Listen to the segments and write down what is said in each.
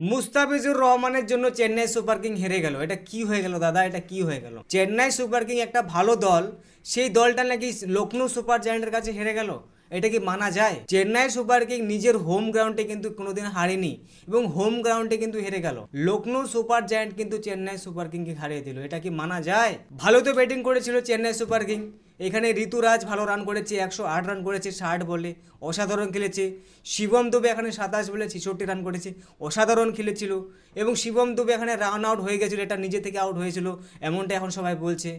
মুস্তাফিজুর রহমানের জন্য Chennai super king হেরে গেল। এটা কি হয়ে গেল দাদা? এটা কি হয়ে গেল? চেন্নাই সুপার কিং একটা ভালো দল, সেই দলটা নাকি লখনৌ সুপার জায়ান্টের কাছে হেরে গেল। এটা কি মানা যায়? চেন্নাই সুপার কিং নিজের হোম গ্রাউন্ডে কিন্তু কোনোদিন হারেনি এবং হোম গ্রাউন্ডে কিন্তু হেরে গেল। লখনৌ সুপার জায়ান্ট কিন্তু চেন্নাই সুপার কিংকে হারিয়ে দিল। এটা কি মানা যায়? ভালো তো ব্যাটিং করেছিল চেন্নাই সুপার কিং। এখানে ঋতুরাজ ভালো রান করেছে, একশো আট রান করেছে, ষাট বলে। অসাধারণ খেলেছে। শিবম দুবে এখানে সাতাশ বলে ছেষট্টি রান করেছে। অসাধারণ খেলেছিল। এবং শিবম দুবে এখানে রান আউট হয়ে গেছিল, এটা নিজে থেকে আউট হয়েছিল এমনটা এখন সবাই বলছে।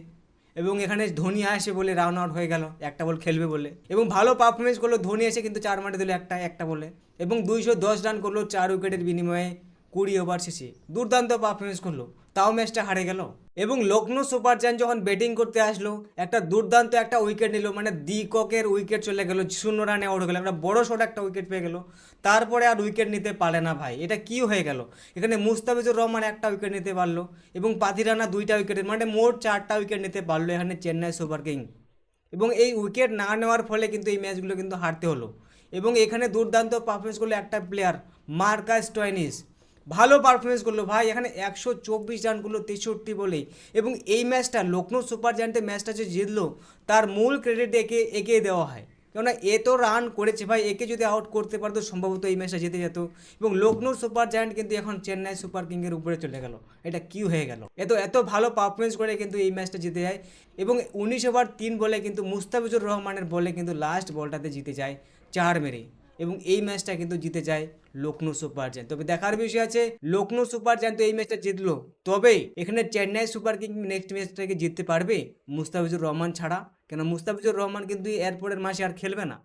এবং এখানে ধোনি আসে বলে রান আউট হয়ে গেল, একটা বল খেলবে বলে। এবং ভালো পারফরমেন্স করল, ধোনি এসে কিন্তু চার মাঠে দিল একটা একটা বলে। এবং দুইশো দশ রান করল চার উইকেটের বিনিময়ে। কুড়ি ওভার শেষে দুর্দান্ত পারফরমেন্স করল, তাও ম্যাচটা হারে গেল। এবং লখনৌ সুপার জায়ান্ট যখন ব্যাটিং করতে আসলো, একটা দুর্দান্ত একটা উইকেট নিল মানে দিককের উইকেট চলে গেল, শূন্য রানে আউট গেল। একটা বড় শট একটা উইকেট পেয়ে গেল। তারপরে আর উইকেট নিতে পারে না ভাই, এটা কি হয়ে গেল? এখানে মুস্তাফিজুর রহমান একটা উইকেট নিতে পারল, এবং পাতিরানা দুইটা উইকেট মানে মোট চারটা উইকেট নিতে পারল এখানে চেন্নাই সুপার কিং। এবং এই উইকেট না নেওয়ার ফলে কিন্তু এই ম্যাচগুলো কিন্তু হারতে হলো। এবং এখানে দুর্দান্ত পারফরমেন্স করল একটা প্লেয়ার মার্কাস টয়নিস। ভালো পারফরমেন্স করল। ভাই, এখানে একশো চব্বিশ রান করল তেষট্টি বলেই এবং এই ম্যাচটা লখনৌ সুপার জায়ান্টে ম্যাচটা যে জিতলো, তার মূল ক্রেডিট একে একে দেওয়া হয়। কেননা এ তো রান করেছে ভাই, একে যদি আউট করতে পারতো, সম্ভবত এই ম্যাচটা জিতে যেত। এবং লখনৌ সুপার জায়ান্ট কিন্তু এখন চেন্নাই সুপার কিংয়ের উপরে চলে গেল। এটা কি হয়ে গেল? এত এত ভালো পারফরমেন্স করে কিন্তু এই ম্যাচটা জিতে যায়। এবং উনিশ ওভার তিন বলে কিন্তু মুস্তাফিজুর রহমানের বলে কিন্তু লাস্ট বলটাতে জিতে যায়, চার মেরে। এবং এই ম্যাচটা কিন্তু জিতে যায় লখনৌ সুপার জায়ান্ট। তবে দেখার বিষয় আছে লখনৌ সুপার জায়ান্ট তো এই ম্যাচটা জিতলো। তবে এখানে চেন্নাই সুপার কিং নেক্সট ম্যাচটাকে জিততে পারবে মুস্তাফিজুর রহমান ছাড়া। কেন মুস্তাফিজুর রহমান কিন্তু এয়ারপোর্টের মাসে আর খেলবে না।